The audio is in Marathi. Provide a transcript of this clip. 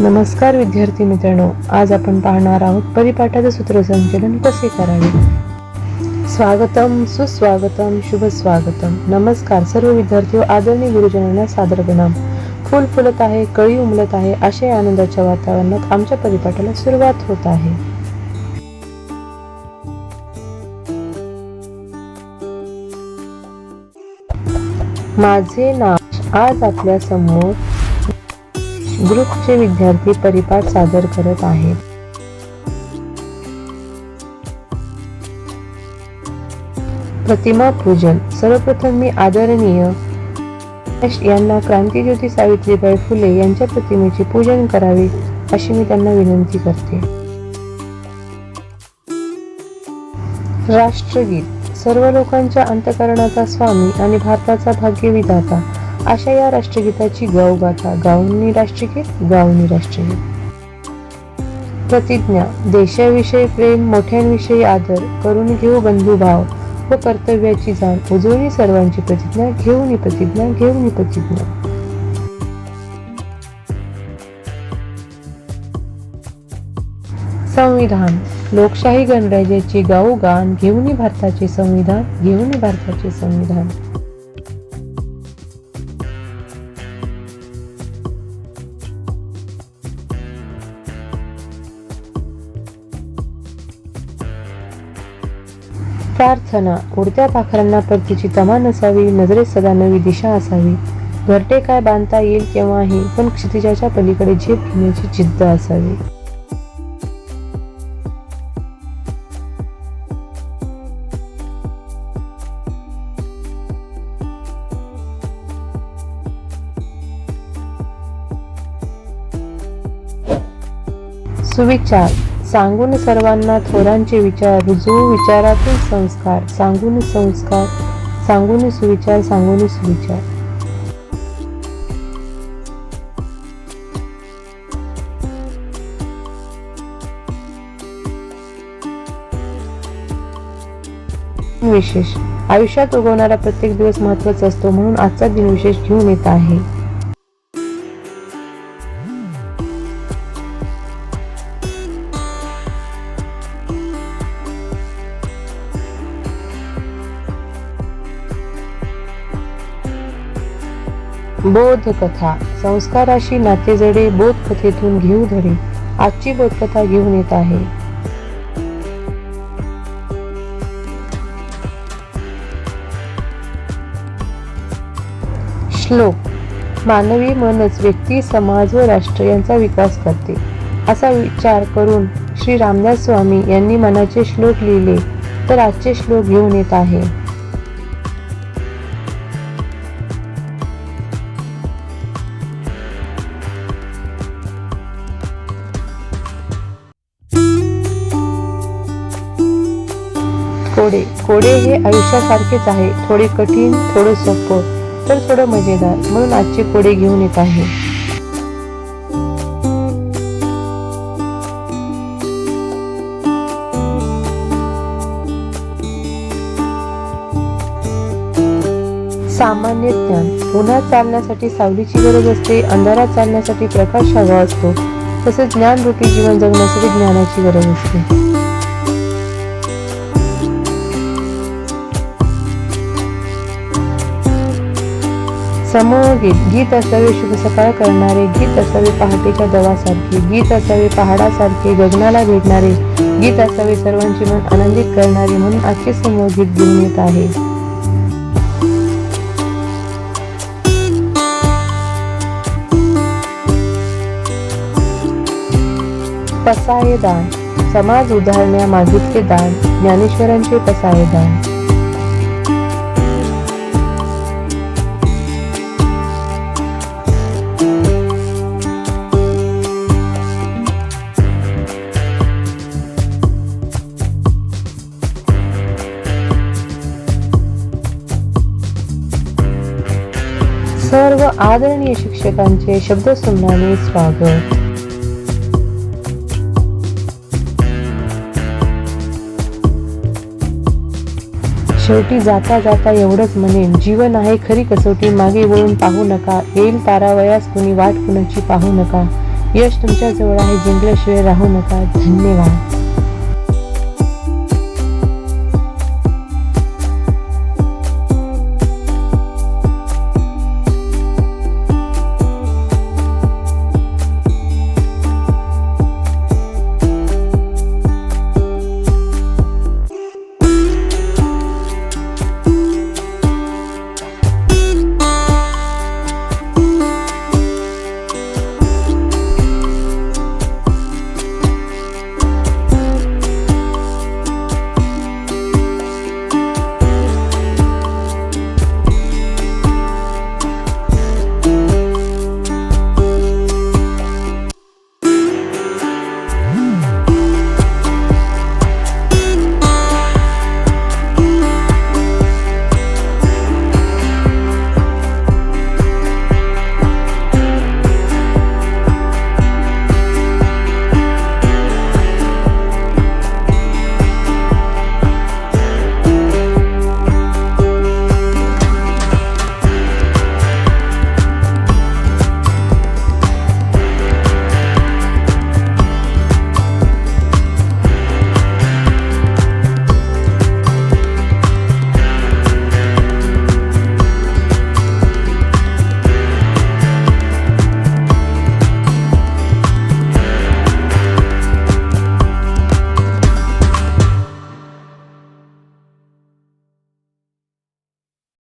नमस्कार विद्यार्थी मित्रांनो आज आपण पाहणार आहोत परिपाठाचे सूत्रसंचलन कसे करावे? स्वागतम सुस्वागतम शुभ स्वागतम नमस्कार सर्व विद्यार्थी आदरणीय गुरुजनांना सादर प्रणाम. फुल फुलत आहे कळी उमलत आहे अशा आनंदाच्या वातावरणात आमच्या परिपाठाला सुरुवात होत आहे. माझे नाव आज आपल्यासमोर ग्रुपचे विद्यार्थी परिपाठ सादर करत आहेत. प्रतिमा पूजन. सर्वप्रथम मी आदरणीय यांना क्रांतीज्योती सावित्रीबाई फुले यांच्या प्रतिमेचे पूजन करावे अशी मी त्यांना विनंती करते. राष्ट्रगीत. सर्व लोकांच्या अंतकरणाचा स्वामी आणि भारताचा भाग्यविधाता. अशा या राष्ट्रगीताची गाथा गाऊंनी राष्ट्रगीत गाऊनी राष्ट्रगीत. प्रतिज्ञा देशाविषयी प्रेम मोठ्यांविषयी आदर करून घेऊ बंधुभाव व कर्तव्याची जाण उजळणी सर्वांची प्रतिज्ञा घेऊन प्रतिज्ञा घेऊन प्रतिज्ञा. संविधान लोकशाही गणराज्याची गाऊ गान घेऊन भारताचे संविधान घेऊन भारताचे संविधान. प्रार्थना. उडत्या पाखरांना परतीची तमा नसावी नजरेत सदा नवी दिशा असावी. घरटे काय बांधता येईल केव्हाही पण क्षितिजाच्या पलीकडे झेप घेण्याची जिद्द असावी. सुविचार. सांगून सर्वांना थोरांचे विचार रुजवू विचारातून संस्कार. सांगून संस्कार सांगून सुविचार सांगून सुविचार. विशेष. आयुष्यात उगवणारा प्रत्येक दिवस महत्त्वाचा असतो म्हणून आजचा दिन विशेष घेऊन येत आहे. बोधकथा. संस्काराशी नातेजडे बोधकथेतून घेऊ धडे आजची बोधकथा घेऊन येत आहे. श्लोक. मानवी मनच व्यक्ती समाज व राष्ट्र यांचा विकास करते. असा विचार करून श्री रामदास स्वामी यांनी मनाचे श्लोक लिहिले. तर आजचे श्लोक घेऊन येत आहे. कोडे. कोडे हे आयुष्यासारखेच आहे. थोडे कठीण थोडं सोपं तर थोडं मजेदार. म्हणून आजचे कोडे घेऊन येत आहे. सामान्य ज्ञान. उन्हात चालण्यासाठी सावलीची गरज असते. अंधारात चालण्यासाठी प्रकाश हवा असतो. तसेच ज्ञान रूपी जीवन जगण्यासाठी ज्ञानाची गरज असते. समूहगीत गीत असावे शुभ सकाळ करणारे गीत असावे पहाटेच्या दवासारखे गीत असावे पहाडासारखे गगनाला भेटणारे गीत असावे सर्वांचे मन आनंदित करणारे म्हणून आजचे समूहगीत घेऊन येत आहे. पसायदान समाज उदाहरण्या मागितले दान ज्ञानेश्वरांचे पसाये सर्व आदरणीय शिक्षकांचे शब्दसुमनाने स्वागत. शेवटी जाता जाता एवढंच म्हणेन जीवन आहे खरी कसोटी मागे वळून पाहू नका येईल तारावयास कुणी वाट कुणाची पाहू नका. यश तुमच्या जवळ आहे जिंकल्याशिवाय राहू नका. धन्यवाद.